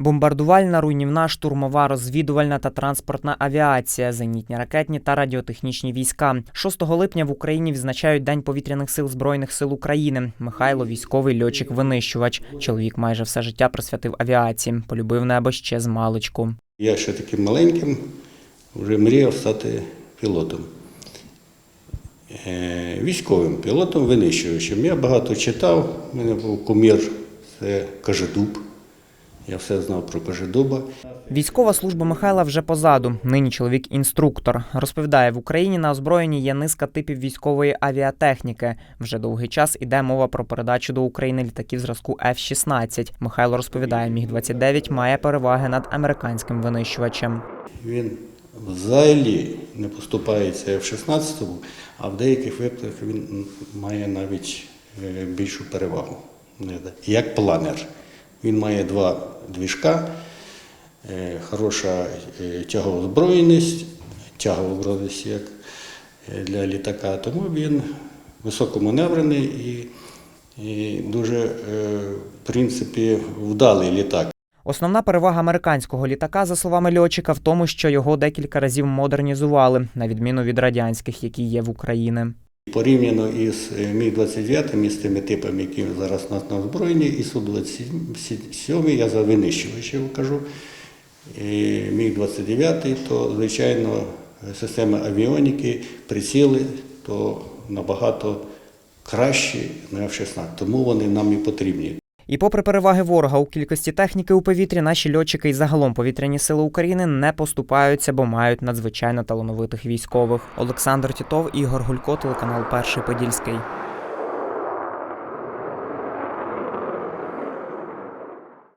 Бомбардувальна, руйнівна, штурмова, розвідувальна та транспортна авіація, зенітні ракетні та радіотехнічні війська. 6 липня в Україні відзначають День повітряних сил Збройних сил України. Михайло військовий льотчик-винищувач. Чоловік майже все життя присвятив авіації, полюбив небо ще з маличку. Я ще таким маленьким вже мріяв стати пілотом. Е, Військовим пілотом, винищувачем. Я багато читав, у мене був кумір, це Кажедуб. Я все знав про Кажедуба. Військова служба Михайла вже позаду. Нині чоловік інструктор. Розповідає, в Україні на озброєнні є низка типів військової авіатехніки. Вже довгий час іде мова про передачу до України літаків зразку F-16. Михайло розповідає, міг 29 має переваги над американським винищувачем. Він взагалі не поступається в 16-му, а в деяких випадках він має навіть е, більшу перевагу. Як планер. Він має два двіжка, е, хороша е, тяговозброєність, тяговозброєність як е, для літака, тому він високоманеврений і, і дуже, в принципі, вдалий літак. Основна перевага американського літака, за словами льотчика, в тому, що його декілька разів модернізували, на відміну від радянських, які є в Україні. Порівняно із е, Міг-29, із тими типами, які зараз у нас на озброєнні, і Су-27, я за винищувачів кажу. І Міг-29, то, звичайно, системи авіоніки, приціли, то набагато кращі на F-16, тому вони нам і потрібні. І попри переваги ворога у кількості техніки у повітрі, наші льотчики і загалом повітряні сили України не поступаються, бо мають надзвичайно талановитих військових. Олександр Тітов, Ігор Гулько, телеканал Перший Подільський.